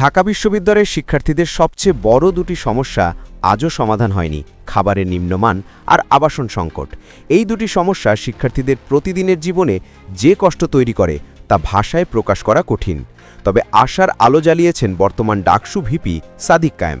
ঢাকা বিশ্ববিদ্যালয়ের শিক্ষার্থীদের সবচেয়ে বড় দুটি সমস্যা আজও সমাধান হয়নি, খাবারের নিম্নমান আর আবাসন সংকট। এই দুটি সমস্যা শিক্ষার্থীদের প্রতিদিনের জীবনে যে কষ্ট তৈরি করে তা ভাষায় প্রকাশ করা কঠিন। তবে আশার আলো জ্বালিয়েছেন বর্তমান ডাকসু ভিপি সাদিক কায়েম।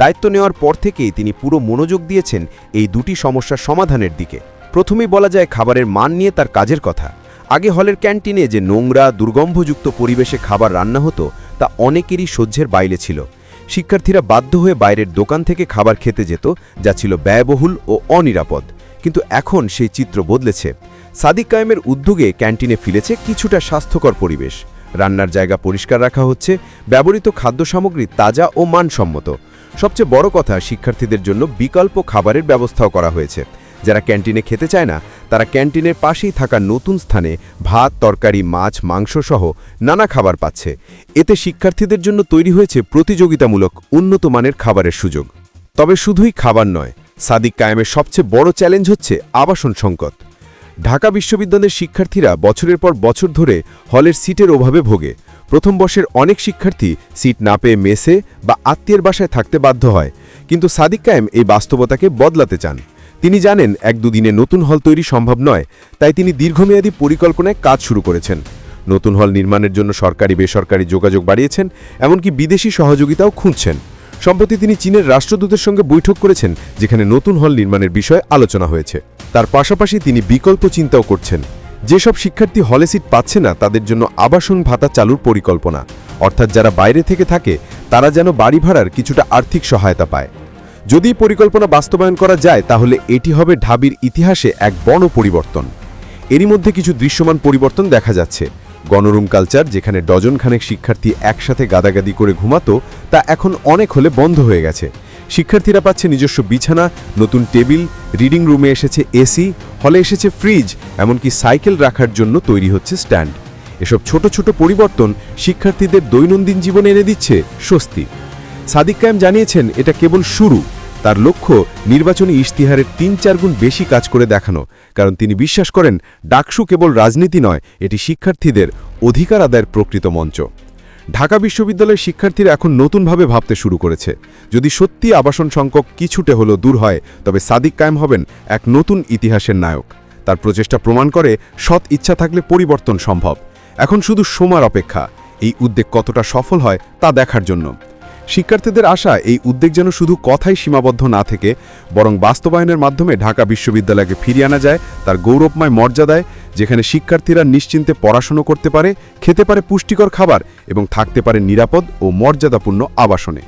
দায়িত্ব নেওয়ার পর থেকেই তিনি পুরো মনোযোগ দিয়েছেন এই দুটি সমস্যার সমাধানের দিকে। প্রথমেই বলা যায় খাবারের মান নিয়ে তার কাজের কথা। আগে হলের ক্যান্টিনে যে নোংরা, দুর্গন্ধযুক্ত পরিবেশে খাবার রান্না হতো তা অনেকেরই সহ্যের বাইরে ছিল। শিক্ষার্থীরা বাধ্য হয়ে বাইরের দোকান থেকে খাবার খেতে যেত, যা ছিল ব্যয়বহুল ও অনিরাপদ। কিন্তু এখন সেই চিত্র বদলেছে। সাদিক কায়েমের উদ্যোগে ক্যান্টিনে ফিরেছে কিছুটা স্বাস্থ্যকর পরিবেশ। রান্নার জায়গা পরিষ্কার রাখা হচ্ছে, ব্যবহৃত খাদ্য সামগ্রী তাজা ও মানসম্মত। সবচেয়ে বড় কথা শিক্ষার্থীদের জন্য বিকল্প খাবারের ব্যবস্থাও করা হয়েছে। যারা ক্যান্টিনে খেতে চায় না, তারা ক্যান্টিনের পাশেই থাকা নতুন স্থানে ভাত, তরকারি, মাছ মাংস সহ নানা খাবার পাচ্ছে। এতে শিক্ষার্থীদের জন্য তৈরি হয়েছে প্রতিযোগিতামূলক উন্নত মানের খাবারের সুযোগ। তবে শুধুই খাবার নয়, সাদিক কায়েমের সবচেয়ে বড় চ্যালেঞ্জ হচ্ছে আবাসন সংকট। ঢাকা বিশ্ববিদ্যালয়ের শিক্ষার্থীরা বছরের পর বছর ধরে হলের সিটের অভাবে ভোগে। প্রথম বর্ষের অনেক শিক্ষার্থী সিট না পেয়ে মেসে বা আত্মীয়ের বাসায় থাকতে বাধ্য হয়। কিন্তু সাদিক কায়েম এই বাস্তবতাকে বদলাতে চান। তিনি জানেন এক দুদিনে নতুন হল তৈরি সম্ভব নয়, তাই তিনি দীর্ঘমেয়াদী পরিকল্পনায় কাজ শুরু করেছেন। নতুন হল নির্মাণের জন্য সরকারি বেসরকারি যোগাযোগ বাড়িয়েছেন, এমনকি বিদেশি সহযোগিতাও খুঁজছেন। সম্প্রতি তিনি চীনের রাষ্ট্রদূতের সঙ্গে বৈঠক করেছেন, যেখানে নতুন হল নির্মাণের বিষয়ে আলোচনা হয়েছে। তার পাশাপাশি তিনি বিকল্প চিন্তাও করছেন। যেসব শিক্ষার্থী হলে সিট পাচ্ছে না, তাদের জন্য আবাসন ভাতা চালুর পরিকল্পনা। অর্থাৎ যারা বাইরে থেকে থাকে, তারা যেন বাড়ি ভাড়ার কিছুটা আর্থিক সহায়তা পায়। যদি পরিকল্পনা বাস্তবায়ন করা যায়, তাহলে এটি হবে ঢাবির ইতিহাসে এক বড় পরিবর্তন। এরই মধ্যে কিছু দৃশ্যমান পরিবর্তন দেখা যাচ্ছে। গণরুম কালচার, যেখানে ডজনখানেক শিক্ষার্থী একসাথে গাদাগাদি করে ঘুমাতো, তা এখন অনেক হলে বন্ধ হয়ে গেছে। শিক্ষার্থীরা পাচ্ছে নিজস্ব বিছানা, নতুন টেবিল, রিডিং রুমে এসেছে এসি, হলে এসেছে ফ্রিজ, এমনকি সাইকেল রাখার জন্য তৈরি হচ্ছে স্ট্যান্ড। এসব ছোট ছোট পরিবর্তন শিক্ষার্থীদের দৈনন্দিন জীবনে এনে দিচ্ছে স্বস্তি। সাদিক কায়েম জানিয়েছেন, এটা কেবল শুরু। তার লক্ষ্য নির্বাচনী ইশতিহারের তিন চার গুণ বেশি কাজ করে দেখানো, কারণ তিনি বিশ্বাস করেন ডাকসু কেবল রাজনীতি নয়, এটি শিক্ষার্থীদের অধিকার আদায়ের প্রকৃত মঞ্চ। ঢাকা বিশ্ববিদ্যালয়ের শিক্ষার্থীরা এখন নতুনভাবে ভাবতে শুরু করেছে। যদি সত্যি আবাসন সংখ্যক কিছুটে হলো দূর হয়, তবে সাদিক কায়েম হবেন এক নতুন ইতিহাসের নায়ক। তার প্রচেষ্টা প্রমাণ করে সৎ ইচ্ছা থাকলে পরিবর্তন সম্ভব। এখন শুধু সোমার অপেক্ষা, এই উদ্যোগ কতটা সফল হয় তা দেখার জন্য। শিক্ষার্থীদের আশা এই উদ্যোগ যেন শুধু কথাই সীমাবদ্ধ না থেকে, বরং বাস্তবায়নের মাধ্যমে ঢাকা বিশ্ববিদ্যালয়কে ফিরিয়ে আনা যায়, তার গৌরবময় মর্যাদায়, যেখানে শিক্ষার্থীরা নিশ্চিন্তে পড়াশুনো করতে পারে, খেতে পারে পুষ্টিকর খাবার এবং থাকতে পারে নিরাপদ ও মর্যাদাপূর্ণ আবাসনে।